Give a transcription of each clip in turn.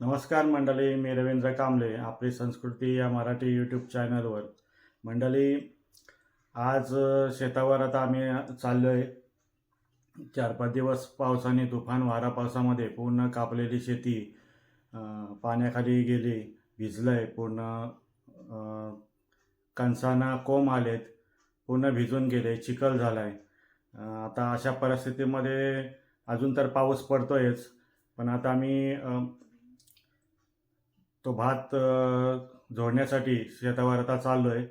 नमस्कार मंडळी मी रवींद्र कांबळे आपली संस्कृती या मराठी यूट्यूब चॅनलवर मंडळी आज शेतावर आता आम्ही चाललो आहे चार पाच दिवस पावसाने तुफान वारा पावसामध्ये पूर्ण कापलेली शेती पाण्याखाली गेली भिजलं आहे पूर्ण कणसांना कोंब आलेत पूर्ण भिजून गेले चिखल झाला आहे आता अशा परिस्थितीमध्ये अजून तर पाऊस पडतोयच पण आता आम्ही तो भात झोडण्यासाठी शेतावर आता चाललो आहे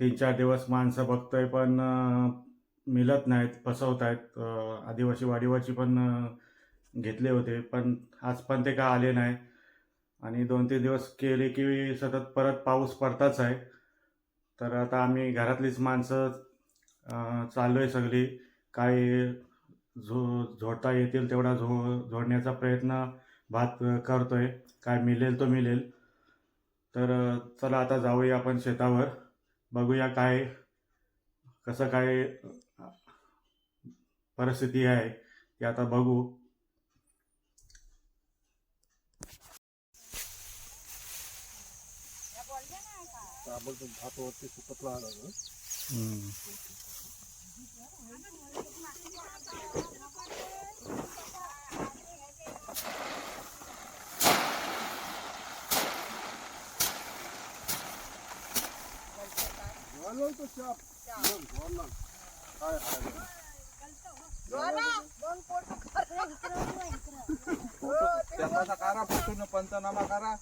तीन चार दिवस माणसं बघतोय पण मिळत नाहीत फसवत आहेत आदिवासी वाडीवरची पण घेतले होते पण आज पण ते काय आले नाही? आणि दोन तीन दिवस केले की सतत परत पाऊस पडताच आहे. तर आता आम्ही घरातलीच माणसं चाललो आहे सगळी. काय झो झोडता येतील तेवढा झो झोडण्याचा प्रयत्न भात करतोय. काय मिळेल तो मिळेल. तर चला आता जाऊया आपण शेतावर. बघूया काय कसं काय परिस्थिती आहे ती आता बघू. ताबडतोब भात वरती सुकत राहणार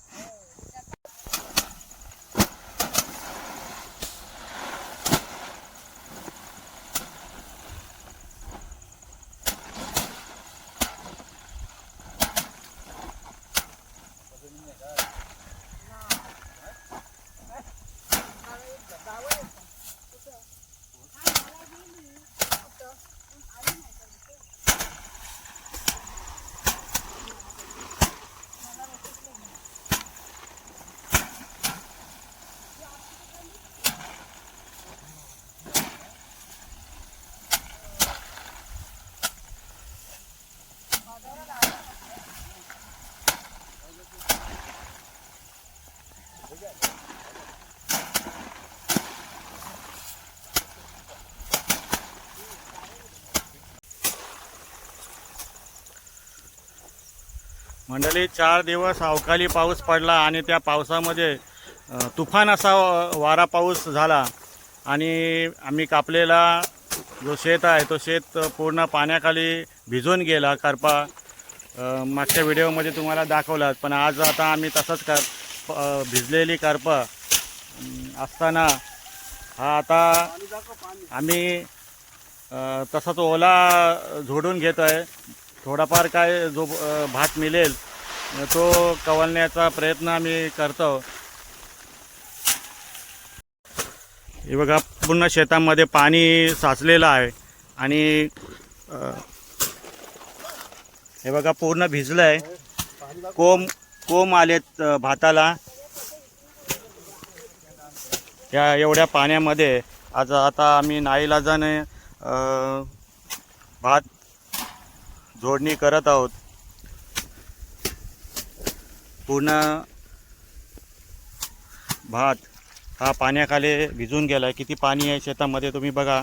मंडळी चार दिवस अवकाळी पाऊस पडला आणि त्या पावसामध्ये तुफान असा वारा पाऊस झाला आणि आम्ही कापलेला जो शेत आहे तो शेत पूर्ण पाण्याखाली भिजून गेला. करपा मागच्या व्हिडिओमध्ये तुम्हाला दाखवला पण आज आता आम्ही तसंच कर भिजलेली करप असताना हा आता आम्ही तसंच तसाच ओला झोडून घेतो आहे थोडाफार काय जो भात मिळेल तो कवलण्याचा प्रयत्न आम्ही करतो हे बघा पूर्ण शेतामध्ये पाणी साचलेलं आहे आणि हे बघा पूर्ण भिजलं आहे कोंब कोंब आलेत भाताला. या एवढ्या पाण्यामध्ये आज आता आम्ही नाईलाजाने भात जोडणी करत आहोत. पूर्ण भात हा पाण्याखाली भिजून गेला आहे किती पाणी आहे शेतामध्ये तुम्ही बघा.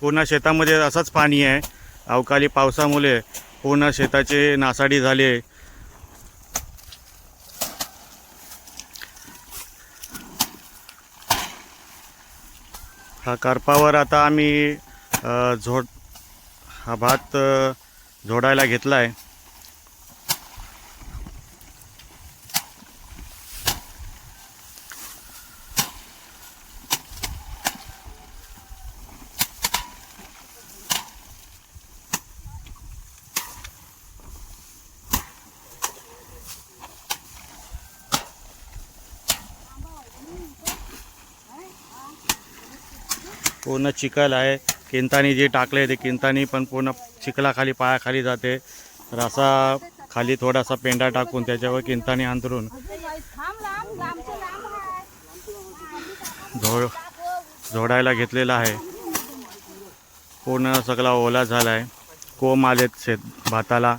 पूर्ण शेतामध्ये असंच पाणी आहे. अवकाळी पावसामुळे पूर्ण शेताचे नासाडी झाली करपावर आता आम्ही झोड हा भात झोडायला घेतला आहे पूर्ण चिखल आहे. किंतानी जे टाकले ते किंतानी पण पूर्ण चिखलाखाली पायाखाली जाते. तर असा खाली थोडासा पेंडा टाकून त्याच्यावर किंतानी अंतरून झोड झोडायला घेतलेला आहे. पूर्ण सगळा ओला झाला आहे कोंब आलेत शेत भाताला.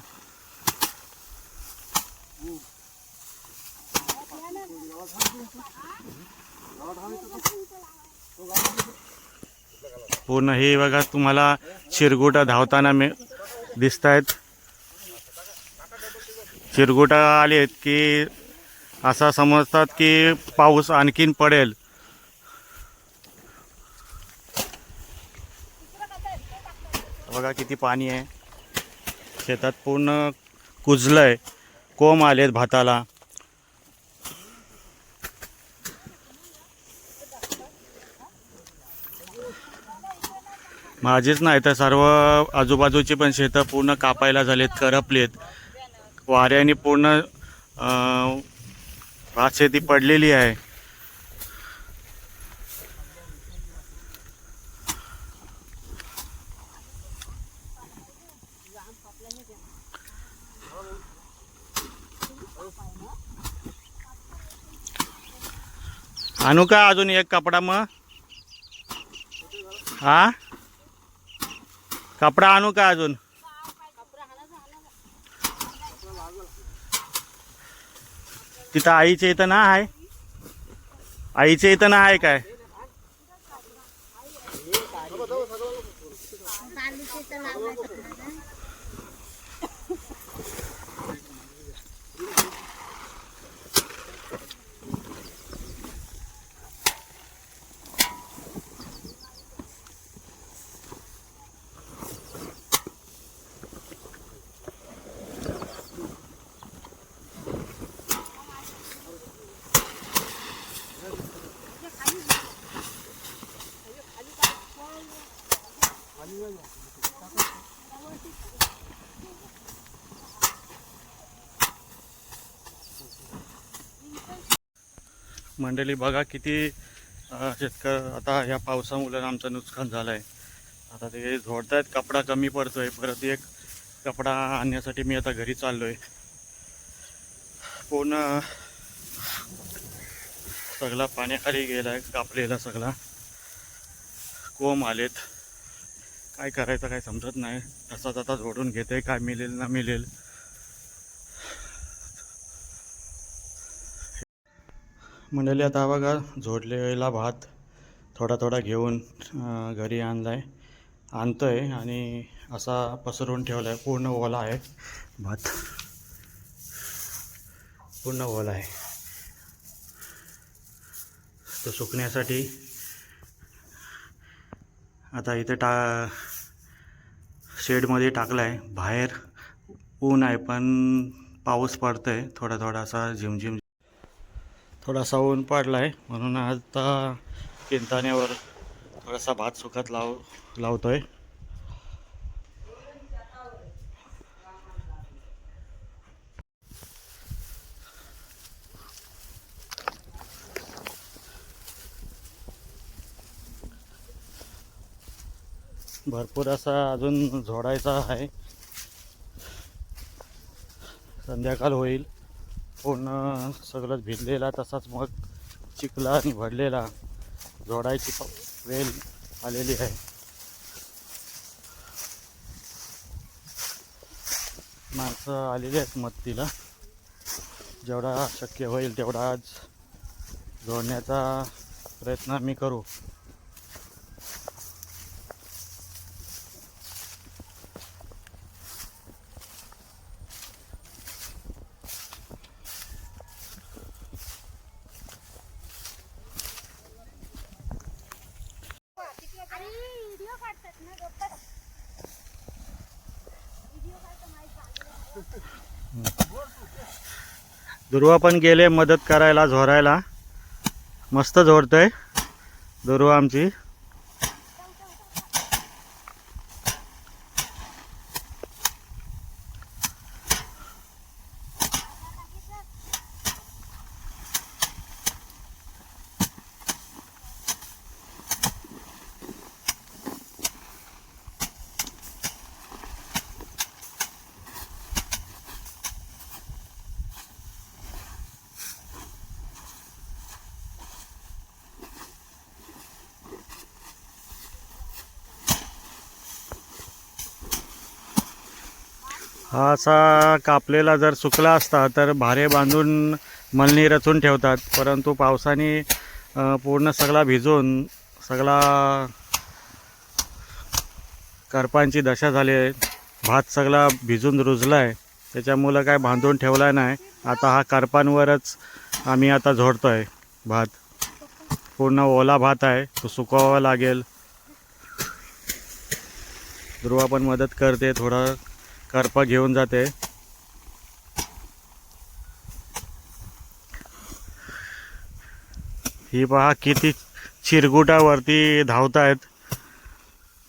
पूर्ण हे बघा तुम्हाला चिरगोटा धावताना मी दिसत आहेत चिरगुटा आलेत की असं समजतात की पाऊस आणखीन पडेल. बघा किती पाणी आहे. शेतात पूर्ण कुजलं आहे कोंब आलेत भाताला. माझीच नाही तर सर्व आजूबाजूची पण शेतं पूर्ण कापायला झालेत करपलेत. वाऱ्याने पूर्ण भात शेती पडलेली आहे. आणू का अजून एक कपडा मग? हा? कपडा आणू का अजून? तिथं आईच्या इथं ना आहे. आईच्या इथं ना आहे काय? मंडळी बघा किती शेतक शेतकरी आता ह्या पावसामुळे आमचं नुकसान झालं आहे आता ते झोडतायत कपडा कमी पडतोय. परत एक कपडा आणण्यासाठी मी आता घरी चाललोय. पूर्ण सगळा पाण्याखाली गेला आहे कापलेला सगळा. कोंब आलेत. काय करायचं काय समजत नाही. तसाच आता झोडून घेते काय मिळेल ना मिळेल. मंडळी आता बघा झोडलेला भात थोडा थोडा घेऊन घरी आणला आहे आणतो आहे आणि असा पसरवून ठेवला आहे पूर्ण ओला आहे. भात पूर्ण ओला आहे. तो सुकण्यासाठी आता इथे टा शेडमध्ये टाकला आहे बाहेर ऊन आहे पण पाऊस पडतो आहे थोडा थोडासा झिमझिम. थोडासा ऊन पडला आहे म्हणून आता किंताण्यावर थोडासा भात सुकत लाव लावतो आहे भरपूर असा अजून झोडायचा आहे. संध्याकाळ होईल. पूर्ण सगळं भिजलेला तसाच मग चिखला आणि भरलेला जोडायची वेल वेळ आलेली आहे. माणसं आलेली आहेत मदतीला. जेवढा शक्य होईल तेवढा आज जोडण्याचा प्रयत्न आम्ही करू. दुर्वा पण गेले मदत करायला झोरायला. मस्त झोडतोय दुर्वा आमची. हा असा कापलेला जर सुकला असता तर भारे बांधून मलनी रचून ठेवतात. परंतु पावसाने पूर्ण सगळा भिजून सगळा करपांची दशा झाली आहे. भात सगळा भिजून रुजला आहे त्याच्यामुळं काय बांधून ठेवला नाही. आता हा करपांवरच आम्ही आता झोडतो आहे भात. पूर्ण ओला भात आहे. तो सुकवावा लागेल. ध्रुवा पण मदत करते थोडा. करपा घेऊन जाते. ही पहा किती चिरगुटावरती धावत आहेत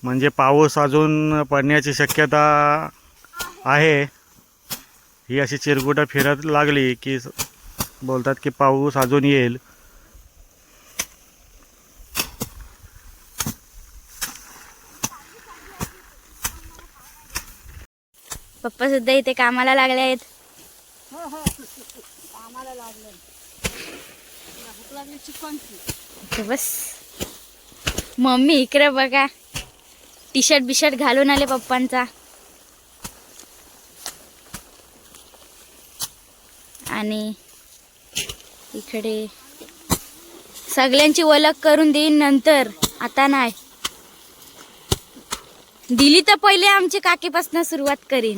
म्हणजे पाऊस अजून पडण्याची शक्यता आहे. ही अशी चिरगुटा फिरत लागली की बोलतात की पाऊस अजून येईल. पप्पा सुद्धा इथे कामाला लागले आहेत. कामाला लागलं. बस. मम्मी इकडे बघा. टी शर्ट बिशर्ट घालून आले पप्पांचा. आणि इकडे सगळ्यांची ओळख करून देईन नंतर. आता नाही. दिली तर पहिले आमची काकीपासून सुरुवात करीन.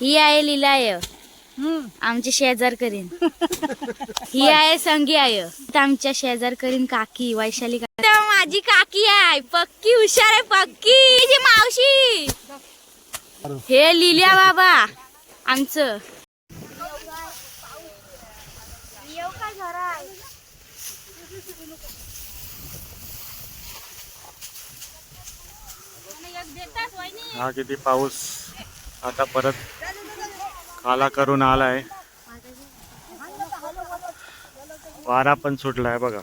ही आहे लीलाय आमची शेजार करीन. ही आहे संगी आहे आमच्या शेजार करीन काकी वैशाली काकी. माझी काकी आहे. पक्की हुशार आहे पक्की. जी मावशी. हे लिल्या बाबा आमचं. हा किती पाऊस. आता परत काला करून आलाय. वारा पण सुटलाय बघा.